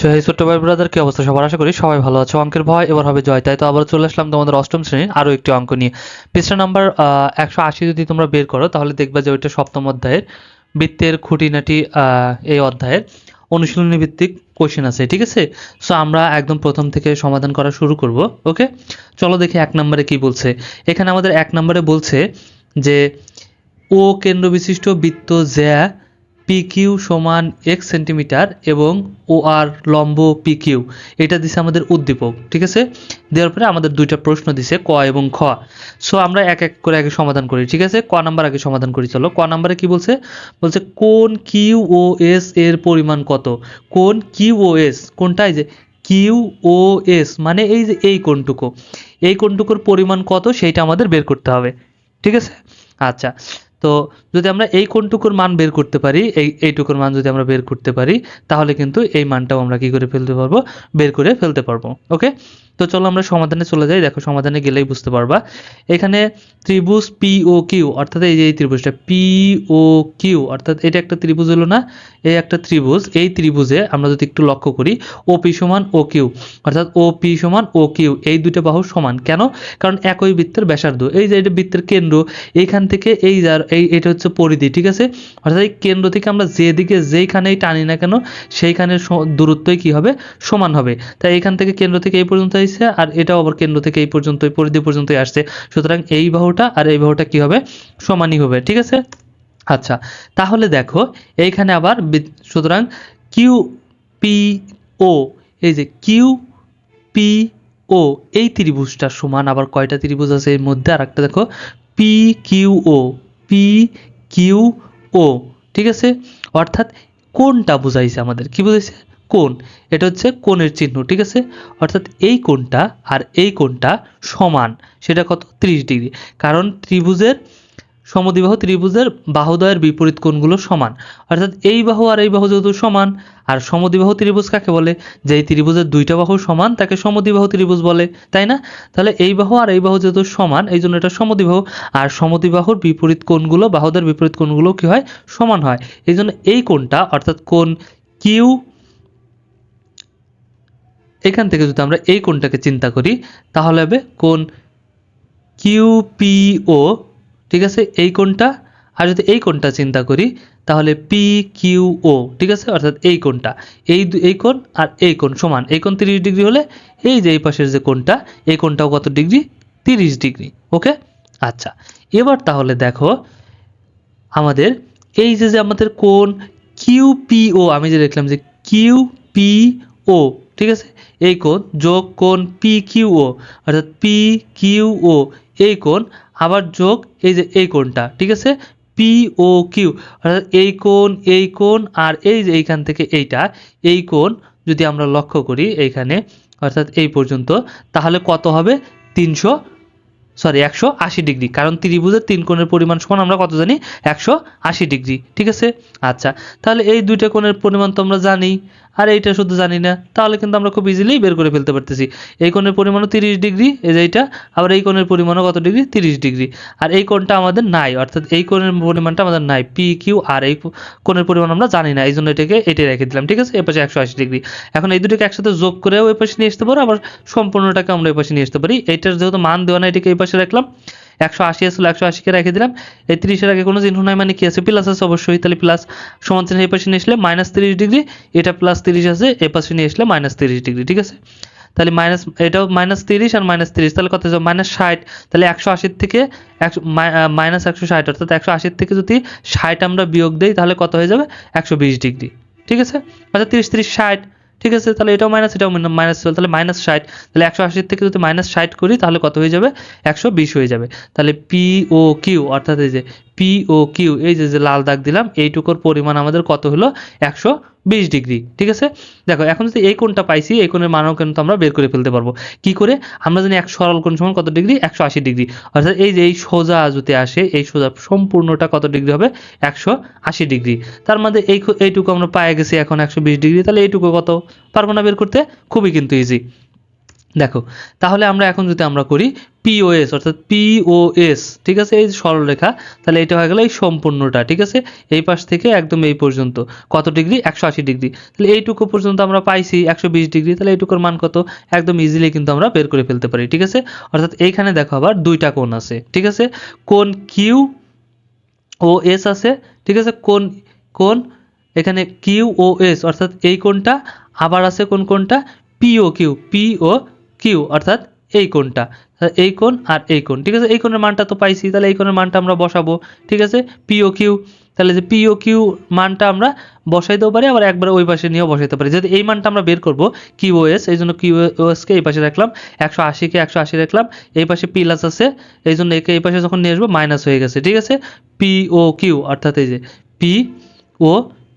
জয় ছোট্ট ভাই ব্রাদার কি অবস্থা? সবার আশা করি সবাই ভালো আছে। অঙ্কের ভয়, এবার হবে জয়। তাই তো আবার চলে আসলাম তোমাদের অষ্টম শ্রেণির আরও একটি অঙ্ক নিয়ে। পৃষ্ঠা নাম্বার একশো আশি যদি তোমরা বের করো, তাহলে দেখবা যে ওইটা সপ্তম অধ্যায়ের বৃত্তের খুঁটিনাটি এই অধ্যায়ের অনুশীলনী ভিত্তিক কোশ্চেন আছে, ঠিক আছে? সো আমরা একদম প্রথম থেকে সমাধান করা শুরু করব ওকে চলো দেখি এক নম্বরে কি বলছে। এখানে আমাদের এক নম্বরে বলছে যে, ও কেন্দ্র বিশিষ্ট বৃত্ত জ্যা পি কিউ সমান এক সেন্টিমিটার এবং ও আর লম্ব পি কিউ এটা দিছে আমাদের উদ্দীপক, ঠিক আছে? দেওয়ার পরে আমাদের দুইটা প্রশ্ন দিছে ক এবং খ। সো আমরা এক এক করে আগে সমাধান করি, ঠিক আছে? ক নাম্বার আগে সমাধান করি, চলো। ক নাম্বারে কি বলছে? বলছে, কোন কিউ ও এস এর পরিমাণ কত? কোন কিউ ও এস কোনটা এই যে কিউ ও এস মানে এই যে এই কোনটুকু এই কোনটুকুর পরিমাণ কত? সেইটা আমাদের বের করতে হবে, ঠিক আছে? আচ্ছা। তো যদি আমরা এই কোনটুকুর মান বের করতে পারি, এই, এইটুকুর মান যদি আমরা বের করতে পারি, তাহলে কিন্তু এই মানটাও আমরা কি করে ফেলতে পারব? বের করে ফেলতে পারব, ওকে? তো চলো আমরা সমাধানে চলে যাই। দেখো, সমাধানে গেলেই বুঝতে পারবা। এখানে ত্রিভুজ পি ও কিউ অর্থাৎ এই যে এই ত্রিভুজটা পি ও কিউ অর্থাৎ এটা একটা ত্রিভুজ হলো না? এই একটা ত্রিভুজ। এই ত্রিভুজে আমরা যদি একটু লক্ষ্য করি ও পি সমান ও কিউ অর্থাৎ ও পি সমান ও কিউ এই দুটো বাহু সমান। কেন? কারণ একই বৃত্তের ব্যাসার্ধ। এই যে এটা বৃত্তের কেন্দ্র, এইখান থেকে এই যার এই, এটা হচ্ছে পরিধি, ঠিক আছে? অর্থাৎ এই কেন্দ্র থেকে আমরা যেদিকে যেইখানেই টানি না কেন সেইখানের দূরত্বই কি হবে? সমান হবে। তাই এখান থেকে কেন্দ্র থেকে এই পর্যন্ত আসছে আর এটাও আবার কেন্দ্র থেকে এই পর্যন্ত পরিধি পর্যন্তই আসছে। সুতরাং এই বাহুটা আর এই বাহুটা কি হবে? সমানই হবে, ঠিক আছে? আচ্ছা তাহলে দেখো, এইখানে আবার সুতরাং কিউ পি ও, এই যে কিউ পি ও, এই ত্রিভুজটা সমান, আবার কয়টা ত্রিভুজ আছে এর মধ্যে? আর একটা দেখো, P Q O P Q O ঠিক আছে? অর্থাৎ কোনটা বুঝাইছে আমাদের? কি বুঝাইছে? কোন। এটা হচ্ছে কোণের চিহ্ন, ঠিক আছে? অর্থাৎ এই কোণটা আর এই কোণটা সমান। সেটা কত? 30 ডিগ্রি। কারণ ত্রিভুজের সমদ্বিবাহু ত্রিভুজের বাহুদ্বয়ের বিপরীত কোণগুলো সমান। অর্থাৎ এই বাহু আর এই বাহু যেহেতু সমান, আর সমদ্বিবাহু ত্রিভুজ কাকে বলে? যেই ত্রিভুজের দুইটা বাহু সমান, তাকে সমদ্বিবাহু ত্রিভুজ বলে, তাই না? তাহলে এই বাহু আর এই বাহু যেহেতু সমান, এই জন্য এটা সমদ্বিবাহু। আর সমদ্বিবাহুর বিপরীত কোণগুলো বাহুদের বিপরীত কোণগুলো কি হয়? সমান হয়। এই জন্য এই কোণটা, অর্থাৎ কোণ কিউ এখান থেকে যদি আমরা এই কোণটাকে চিন্তা করি, তাহলে হবে কোণ কিউপিও ঠিক আছে? এই কোণটা, আর যদি এই কোণটা চিন্তা করি, তাহলে পি কিউ ও ঠিক আছে? অর্থাৎ এই কোণটা। এই এই কোণ আর এই কোণ সমান। এই কোণ তিরিশ ডিগ্রি হলে এই যে এই পাশের যে কোণটা, এই কোণটাও কত ডিগ্রি? তিরিশ ডিগ্রি। ওকে? আচ্ছা। এবার তাহলে দেখো, আমাদের এই যে যে আমাদের কোণ কিউপিও আমি যে দেখলাম যে কিউ পি ও ঠিক আছে? এই কোণ যোগ কোণ পি কিউ ও অর্থাৎ পি কিউও এই কোণ, আবার যোগ এই যে এই কোণটা, ঠিক আছে? পি ও কিউ অর্থাৎ এই কোণ এই কোণ, আর এই যে এইখান থেকে এইটা, এই কোণ যদি আমরা লক্ষ্য করি এইখানে, অর্থাৎ এই পর্যন্ত, তাহলে কত হবে? তিনশো সরি একশো আশি ডিগ্রি। কারণ ত্রিভুজের তিন কোণের পরিমাণ সমান আমরা কত জানি? একশো আশি ডিগ্রি, ঠিক আছে? আচ্ছা তাহলে এই দুইটা কোণের পরিমাণ তো আমরা জানি। আর এইটা শুধু জানি না, তাহলে কিন্তু আমরা খুব ইজিলি বের করে ফেলতে পারতেছি। এই কোণের পরিমাণও তিরিশ ডিগ্রি, এই যে এইটা, আবার এই কোণের পরিমাণও কত ডিগ্রি? তিরিশ ডিগ্রি। আর এই কোণটা আমাদের নাই, অর্থাৎ এই কোণের পরিমাণটা আমাদের নাই পি কিউ আর এই কোণের পরিমাণ আমরা জানি না এই জন্য এটাকে এটাই রেখে দিলাম, ঠিক আছে? এ পাশে একশো আশি ডিগ্রি। এখন এই দুটোকে একসাথে যোগ করেও এই পাশে নিয়ে আসতে পারো, আবার সম্পূর্ণটাকে আমরা এই পাশে নিয়ে আসতে পারি। এইটার যেহেতু মান দেওয়া না এটাকে এই পাশে রাখলাম। একশো আশি আসলে একশো আশিকে রেখে দিলাম। এই তিরিশের আগে কোনো চিহ্ন নাই মানে কি আছে? প্লাস আছে অবশ্যই, তাহলে প্লাস সমান চিহ্ন এই পাশে নিয়ে আসলে মাইনাস তিরিশ ডিগ্রি এটা প্লাস তিরিশ আছে, এই পাশে নিয়ে আসলে মাইনাস তিরিশ ডিগ্রি ঠিক আছে? তাহলে মাইনাস এটাও মাইনাস তিরিশ আর মাইনাস তিরিশ, তাহলে কত যাবে? মাইনাস ষাট, তাহলে একশো আশির থেকে একশো মাইনাস একশো ষাট, অর্থাৎ একশো আশির থেকে যদি ষাট আমরা বিয়োগ দিই, তাহলে কত হয়ে যাবে? একশো বিশ ডিগ্রি ঠিক আছে? অর্থাৎ তিরিশ তিরিশ, ষাট ঠিক আছে, তাহলে এটাও মাইনাস এটাও মাইনাস তাহলে মাইনাস ষাট, তাহলে একশো আশির থেকে যদি মাইনাস ষাট করি, তাহলে কত হয়ে যাবে? একশো বিশ হয়ে যাবে। তাহলে পি ও কিউ অর্থাৎ এই যে পি ও কিউ এই যে যে লাল দাগ দিলাম, এইটুকুর পরিমাণ আমাদের কত হলো? একশো বিশ ডিগ্রি, ঠিক আছে? দেখো, এখন যদি এই কোণটা পাইছি, এই কোণের মানও কিন্তু আমরা বের করে ফেলতে পারব। কি করে? আমরা জানি এক সরল কোণ সমান কত ডিগ্রি? একশো আশি ডিগ্রি। অর্থাৎ এই যে এই সোজা যদি আসে, এই সোজা সম্পূর্ণটা কত ডিগ্রি হবে? একশো আশি ডিগ্রি। তার মধ্যে এই এইটুকু আমরা পায়ে গেছি এখন একশো বিশ ডিগ্রি, তাহলে এইটুকু কত? পারব না বের করতে? খুবই কিন্তু ইজি দেখো, তাহলে আমরা এখন যদি আমরা করি পিওএস অর্থাৎ পিওএস ঠিক আছে? এই সরলরেখা তাহলে এটা হয়ে গেল এই সম্পূর্ণটা, ঠিক আছে? এই পাশ থেকে একদম এই পর্যন্ত। কত ডিগ্রি? একশো আশি ডিগ্রি। তাহলে এইটুকু পর্যন্ত আমরা পাইছি একশো বিশ ডিগ্রি, তাহলে এইটুকুর মান কত? একদম ইজিলি কিন্তু আমরা বের করে ফেলতে পারি, ঠিক আছে? অর্থাৎ এইখানে দেখো আবার দুইটা কোণ আছে, ঠিক আছে? কোন কিউ ও এস আছে, ঠিক আছে? কোন কোন এখানে কিউ ও এস অর্থাৎ এই কোনটা আবার আছে কোন কোনটা P O Q P O Q অর্থাৎ এই কোনটা এই কোণ আর এই কোণ, ঠিক আছে? এই কোণের মানটা তো পাইছি, তাহলে এই কোণের মানটা আমরা বসাবো, ঠিক আছে? পি ও কিউ তাহলে যে পি ও কিউ মানটা আমরা বসাইতেও পারি, আবার একবার ওই পাশে নিয়েও বসাইতে পারি। যদি এই মানটা আমরা বের করব কিউ এস এই জন্য এসকে এই পাশে রাখলাম, একশো আশিকে একশো আশি রাখলাম, এই পাশে প্লাস আছে, এই জন্য একে এই পাশে যখন নিয়ে আসব মাইনাস হয়ে গেছে, ঠিক আছে? পি ও কিউ অর্থাৎ এই যে পি ও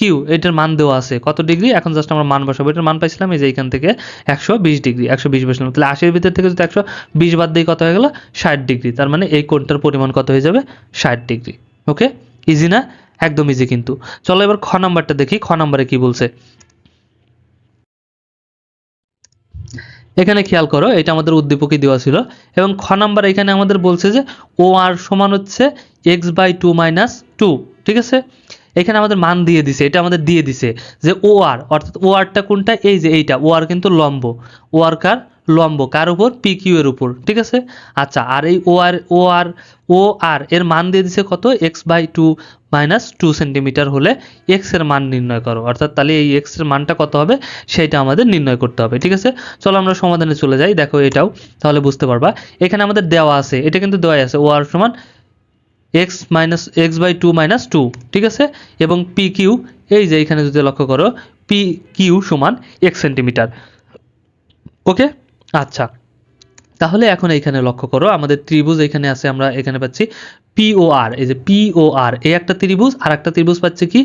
কিউ, এটার মান দেওয়া আছে কত ডিগ্রি? এখন জাস্ট আমরা মান বসাবো। এটার মান পাইছিলাম এই যে এখান থেকে একশো বিশ ডিগ্রি, একশো বিশ বসলাম। তাহলে আশির ভিতর থেকে যদি একশো বিশ বাদ দিয়ে কত হয়ে গেল? ষাট ডিগ্রি। তার মানে এই কোণটার পরিমাণ কত হয়ে যাবে? ষাট ডিগ্রি। ওকে? ইজি না? একদম ইজি কিন্তু। চলো এবার খ নাম্বারটা দেখি। খ নাম্বারে কি বলছে? এখানে খেয়াল করো, এটা আমাদের উদ্দীপকই দেওয়া ছিল। এবং খ নাম্বার এখানে আমাদের বলছে যে ও আর সমান হচ্ছে x by two minus two ঠিক আছে? এখানে আমাদের মান দিয়ে দিছে, এটা আমাদের দিয়ে দিছে, যে ও আর অর্থাৎ ও আরটা কোনটা? এই যে এইটা ও আর কিন্তু লম্ব ও আর কার? লম্ব, কার উপর? পি কিউ এর উপর, ঠিক আছে? আচ্ছা আর এই ও আর ও আর ও আর এর মান দিয়ে দিছে কত? X by two minus two centimetre হলে এক্সের মান নির্ণয় করো, অর্থাৎ তাহলে এই এক্সের মানটা কত হবে? সেটা আমাদের নির্ণয় করতে হবে, ঠিক আছে? চলো আমরা সমাধানে চলে যাই, দেখো এটাও, তাহলে বুঝতে পারবা। এখানে আমাদের দেওয়া আছে, এটা কিন্তু দেওয়া আছে ও আর সমান x minus x by two minus two ঠিক আছে? এবং পি কিউ এই যে এখানে যদি লক্ষ্য করো পি কিউ সমান এক সেন্টিমিটার ওকে আচ্ছা। তাহলে এখন এইখানে লক্ষ্য করো, আমাদের ত্রিভুজ এখানে আছে, আমরা এখানে পাচ্ছি পিওআর আর এই যে পিওআর আর এই একটা ত্রিভুজ আর একটা ত্রিভুজ পাচ্ছে কি?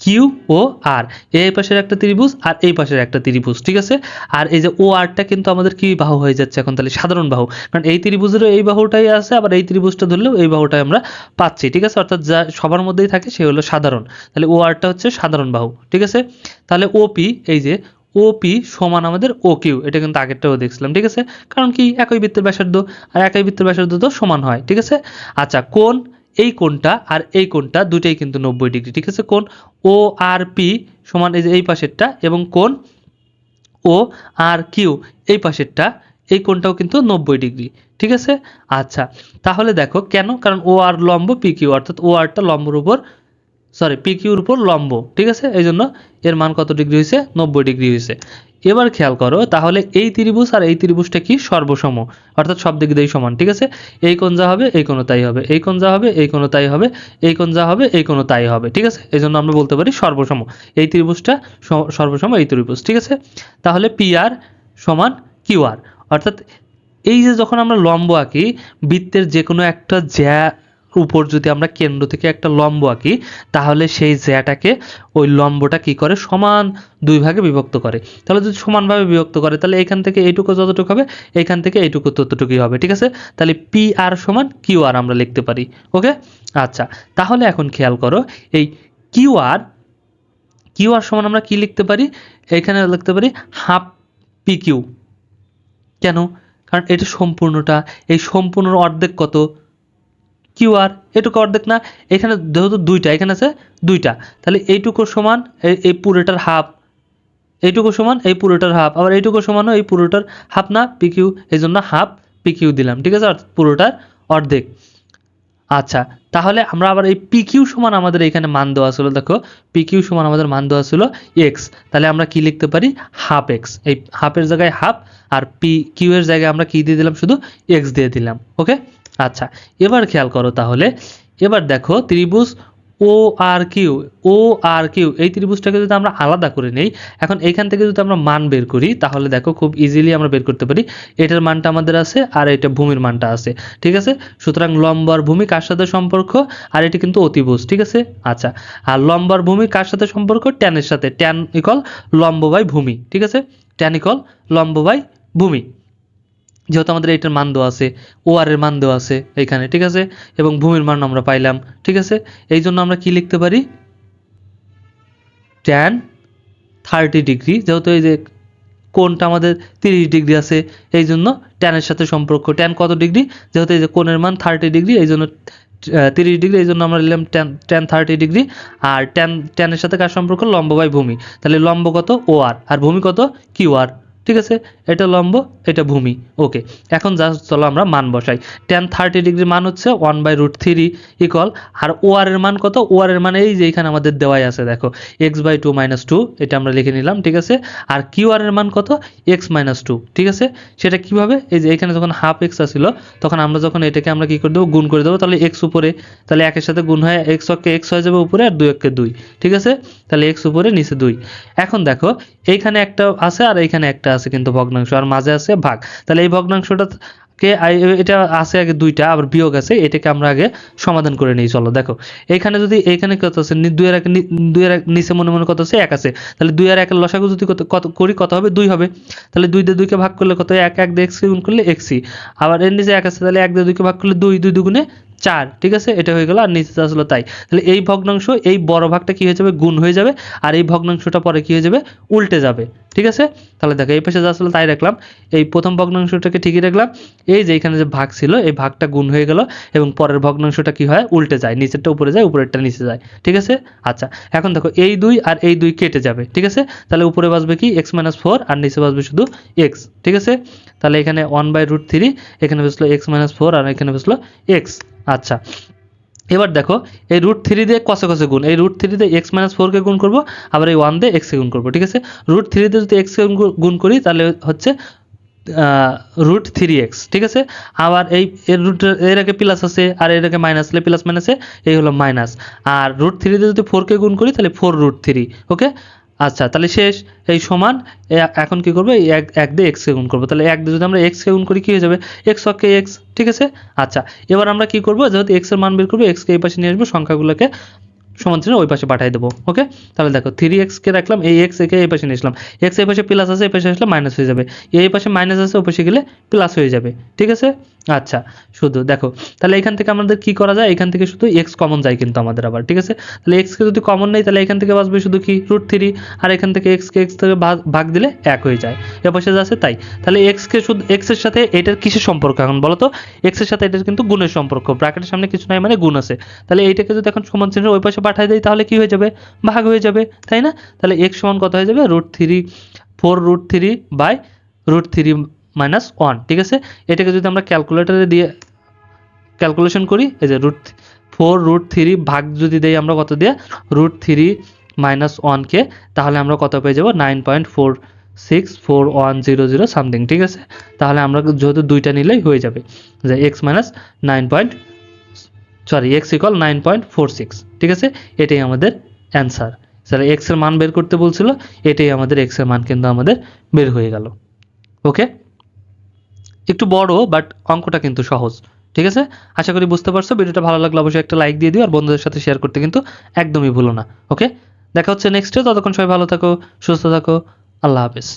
কিউ ও আর এই পাশের একটা ত্রিভুজ আর এই পাশের একটা ত্রিভুজ, ঠিক আছে? আর এই যে ও আরটা কিন্তু আমাদের কি বাহু হয়ে যাচ্ছে এখন? তাহলে সাধারণ বাহু। কারণ এই ত্রিভুজেরও এই বাহুটাই আছে, আবার এই ত্রিভুজটা ধরলেও এই বাহুটাই আমরা পাচ্ছি, ঠিক আছে? অর্থাৎ যা সবার মধ্যেই থাকে সে হলো সাধারণ। তাহলে ও আরটা হচ্ছে সাধারণ বাহু, ঠিক আছে? তাহলে ওপি এই যে ওপি সমান আমাদের ও কিউ এটা কিন্তু আগেরটাও দেখছিলাম, ঠিক আছে? কারণ কি? একই বৃত্তের ব্যাসার্ধ, আর একই বৃত্তের ব্যাসার্ধ তো সমান হয়, ঠিক আছে? আচ্ছা কোন এই কোণটা আর এই কোণটা দুটোই কিন্তু নব্বই ডিগ্রি, ঠিক আছে? কোণ ও আর পি সমান এই যে এই পাশেরটা এবং কোণ ও আর কিউ এই পাশেরটা, এই কোণটাও কিন্তু নব্বই ডিগ্রি, ঠিক আছে? আচ্ছা তাহলে দেখো কেন? কারণ ও আর লম্ব পি কিউ অর্থাৎ ও আরটা লম্বর উপর সরি পি কিউর উপর লম্ব, ঠিক আছে? এই জন্য এর মান কত ডিগ্রি হয়েছে? নব্বই ডিগ্রি হয়েছে। এবার খেয়াল করো, তাহলে এই ত্রিভুজ আর এই ত্রিভুজটা কি সর্বসম? অর্থাৎ সব দিক দিয়েই সমান, ঠিক আছে? এই কোণ যা হবে, এই কোণ তাই হবে, এই কোণ যা হবে, এই কোণ তাই হবে, এই কোণ যা হবে, এই কোণ তাই হবে, ঠিক আছে? এই জন্য আমরা বলতে পারি সর্বসম। এই ত্রিভুজটা সর্বসম, এই ত্রিভুজ, ঠিক আছে? তাহলে পি আর সমান কিউ আর অর্থাৎ এই যে যখন আমরা লম্ব আঁকি, বৃত্তের যে কোনো একটা জ্যা উপর যদি আমরা কেন্দ্র থেকে একটা লম্ব আঁকি, তাহলে সেই জ্যাটাকে ওই লম্বটা কি করে? সমান দুই ভাগে বিভক্ত করে। তাহলে যদি সমানভাবে বিভক্ত করে, তাহলে এখান থেকে এইটুকু যতটুকু হবে, এখান থেকে এইটুকু ততটুকুই হবে, ঠিক আছে? তাহলে পি আর সমান কিউ আর আমরা লিখতে পারি, ওকে? আচ্ছা তাহলে এখন খেয়াল করো, এই কিউ আর কিউ আর সমান আমরা কি লিখতে পারি? এখানে লিখতে পারি হাফ পি কিউ কেন? কারণ এটা সম্পূর্ণটা, এই সম্পূর্ণ অর্ধেক কত? কিউ আর, এটুকু অর্ধেক না, এখানে যেহেতু দুইটা, এখানে আছে দুইটা, তাহলে এইটুকু সমান এই- পুরোটার হাফ, এইটুকু সমান এই পুরোটার হাফ, আবার এইটুকু সমানও এই পুরোটার হাফ না পিকিউ এই জন্য হাফ পিকিউ দিলাম, ঠিক আছে? পুরোটার অর্ধেক। আচ্ছা তাহলে আমরা আবার এই পিকিউ সমান আমাদের এখানে মান দেওয়া ছিল, দেখো পিকিউ সমান আমাদের মান দেওয়া ছিল এক্স তাহলে আমরা কি লিখতে পারি? হাফ এক্স এই হাফের জায়গায় হাফ, আর পি কিউ এর জায়গায় আমরা কি দিয়ে দিলাম? শুধু এক্স দিয়ে দিলাম ওকে আচ্ছা এবার খেয়াল করো তাহলে। এবার দেখো ত্রিভুজ ও আর কিউ ও আর কিউ এই ত্রিভুজটাকে যদি আমরা আলাদা করে নেই, এখন এইখান থেকে যদি আমরা মান বের করি, তাহলে দেখো খুব ইজিলি আমরা বের করতে পারি, এটার মানটা আমাদের আছে আর এটা ভূমির মানটা আছে, ঠিক আছে? সুতরাং লম্ব আর ভূমি কার সাথে সম্পর্ক? আর এটি কিন্তু অতিভুজ, ঠিক আছে? আচ্ছা আর লম্ব আর ভূমি কার সাথে সম্পর্ক? ট্যানের সাথে, ট্যান ইকল লম্ব বাই ভূমি, ঠিক আছে? ট্যান ইকল লম্ব বাই ভূমি। যেহেতু আমাদের এইটার মান দেওয়া আছে ও আর এর মান দেওয়া আছে এখানে, ঠিক আছে? এবং ভূমির মান আমরা পাইলাম, ঠিক আছে? এই জন্য আমরা কি লিখতে পারি? ট্যান থার্টি ডিগ্রি যেহেতু এই যে কোণটা আমাদের তিরিশ ডিগ্রি আছে এই জন্য ট্যানের সাথে সম্পর্ক। ট্যান কত ডিগ্রি যেহেতু এই যে কোণের মান থার্টি ডিগ্রি এই জন্য তিরিশ ডিগ্রি এই জন্য আমরা নিলাম ট্যান ট্যান থার্টি ডিগ্রি আর ট্যান ট্যানের সাথে কার সম্পর্ক? লম্ব বাই ভূমি। তাহলে লম্ব কত? ও আর আর ভূমি কত? কিউ আর ঠিক আছে? এটা লম্ব, এটা ভূমি। ওকে এখন যা, চলো আমরা মান বসাই। ট্যান থার্টি ডিগ্রি মান হচ্ছে one by root three equal R O R এর মান কত? ও এর মান এই যে এখানে আমাদের দেওয়াই আছে, দেখো। X by two minus two এটা আমরা লিখে নিলাম, ঠিক আছে? আর কিউ আর এর মান কত? এক্স মাইনাস টু ঠিক আছে? সেটা কীভাবে? এই যে এখানে যখন হাফ এক্স আসছিল তখন আমরা যখন এটাকে আমরা কি করে দেবো? গুণ করে দেবো, তাহলে এক্স উপরে। তাহলে একের সাথে গুণ হয় এক্স অক্ষে এক্স হয়ে যাবে উপরে, আর দুই অক্ষে দুই, ঠিক আছে? তাহলে এক্স উপরে, নিচে দুই। এখন দেখো, এইখানে একটা আছে আর এইখানে একটা আছে কিন্তু ভগ্নাংশ, আর মাঝে আছে ভাগ। তাহলে এই ভগ্নাংশটা কে এটা আছে আগে দুইটা, আবার বিয়োগ আছে, এটাকে আমরা আগে সমাধান করে নিই, চলো দেখো। এখানে যদি, এখানে কত আছে? দুই আর এক দুই আর এক, নিচে মনে মনে কত আছে? এক আছে। তাহলে দুই আর একের লসাগু যদি কত কত করি, কত হবে? দুই হবে। তাহলে দুই দিয়ে দুইকে ভাগ করলে কত? এক এক দিয়ে এক্স গুণ করলে এক্সই আবার এর নিচে এক আছে, তাহলে এক দিয়ে দুইকে ভাগ করলে দুই দুই দুগুণে চার, ঠিক আছে? এটা হয়ে গেল আর নিচে আসলো তাই। তাহলে এই ভগ্নাংশ, এই বড় ভাগটা কি হয়ে যাবে? গুণ হয়ে যাবে। আর এই ভগ্নাংশটা পরে কি হয়ে যাবে? উল্টে যাবে, ঠিক আছে? তাহলে দেখো, এই পাশে যা আসলো তাই রাখলাম। এই প্রথম ভগ্নাংশটাকে ঠিকই রাখলাম। এই যে এখানে যে ভাগ ছিল, এই ভাগটা গুণ হয়ে গেল এবং পরের ভগ্নাংশটা কি হয়? উল্টে যায়, নিচেরটা উপরে যায়, উপরেরটা নিচে যায়, ঠিক আছে? আচ্ছা এখন দেখো, এই দুই আর এই দুই কেটে যাবে, ঠিক আছে? তাহলে উপরে বাসবে কি? এক্স মাইনাস ফোর আর নিচে বাসবে শুধু এক্স ঠিক আছে? তাহলে এখানে ওয়ান বাই রুট থ্রি এখানে বসল এক্স মাইনাস ফোর আর এখানে বসল এক্স আচ্ছা। এবার দেখো, এই রুট থ্রি দিয়ে কষে কষে গুণ। এই রুট থ্রি দিয়ে এক্স মাইনাস ফোরকে গুণ করব, আবার এই ওয়ান দিয়ে এক্সকে গুণ করব, ঠিক আছে? রুট থ্রি দিয়ে যদি এক্সকে গুণ করি তাহলে হচ্ছে রুট থ্রি এক্স ঠিক আছে? আবার এই, এর রুট এর আগে প্লাস আছে, আর এর আগে মাইনাস হলে প্লাস মাইনাসে এই হলো মাইনাস আর রুট থ্রি দিয়ে যদি ফোরকে গুণ করি, তাহলে ফোর রুট থ্রি ওকে আচ্ছা তাহলে শেষ, এই সমান এখন কি করব? এক এক দিয়ে এক্সকে গুণ করব। তাহলে এক দিয়ে যদি আমরা এক্সকে গুণ করি, কি হয়ে যাবে? এক্স অক্ষে এক্স ঠিক আছে? আচ্ছা এবার আমরা কি করব? যেহেতু এক্সের মান বের করব এক্সকে এই পাশে নিয়ে আসব, সংখ্যাগুলোকে সমান চিহ্ন ওই পাশে পাঠিয়ে দেবো ওকে তাহলে দেখো থ্রি এক্সকে রাখলাম, এই এক্স একে এই পাশে নিয়েছিলাম এক্স এই পাশে প্লাস আছে, এই পাশে আসলে মাইনাস হয়ে যাবে। এই পাশে মাইনাস আছে, ওই পাশে গেলে প্লাস হয়ে যাবে, ঠিক আছে? আচ্ছা শুধু দেখো, তাহলে এখান থেকে আমাদের কি করা যায়? এখান থেকে শুধু এক্স কমন যায় কিন্তু আমাদের আবার, ঠিক আছে? তাহলে এক্সকে যদি কমন নেই, তাহলে এখান থেকে বাঁচবে শুধু কি? রুট থ্রি আর এখান থেকে এক্সকে এক্স থেকে ভাগ- দিলে এক হয়ে যায়। এ পাশে যা আছে, তাই। তাহলে এক্সকে শুধু এক্সের সাথে এটার কিসের সম্পর্ক এখন বলো তো? এক্সের সাথে এটার কিন্তু গুণের সম্পর্ক ব্র্যাকেটের সামনে কিছু নাই মানে গুণ আছে। তাহলে এইটাকে যদি এখন সমান চিহ্ন, ওই পাশে পাঠিয়ে দেয় তাহলে কি হয়ে যাবে? ভাগ হয়ে যাবে, তাই না? তাহলে এক্স সমান কত হয়ে যাবে? Root three four root three by root three minus one ঠিক আছে? এটাকে যদি আমরা ক্যালকুলেটারে দিয়ে ক্যালকুলেশন করি, এই যে রুট ফোর রুট থ্রি ভাগ যদি দেই আমরা কত দিয়ে? রুট থ্রি মাইনাস ওয়ানকে তাহলে আমরা কত পেয়ে যাব? Nine point four six four one zero zero something ঠিক আছে? তাহলে আমরা যেহেতু দুইটা নিলেই হয়ে যাবে। যে x minus nine point sorry x equal nine point four six ঠিক আছে? এটাই আমাদের অ্যান্সার স্যার এক্সের মান বের করতে বলছিল, এটাই আমাদের এক্সের মান কিন্তু আমাদের বের হয়ে গেল। ওকে একটু বড় বাট অঙ্কটা কিন্তু সহজ। ঠিক আছে? আশা করি বুঝতে পারছ। ভিডিওটা ভালো লাগলে অবশ্যই একটা লাইক দিয়ে দিও, আর বন্ধুদের সাথে শেয়ার করতে কিন্তু একদমই ভুলো না। ওকে দেখা হচ্ছে নেক্সটে ততক্ষণ সবাই ভালো থাকো, সুস্থ থাকো। আল্লাহ হাফেজ।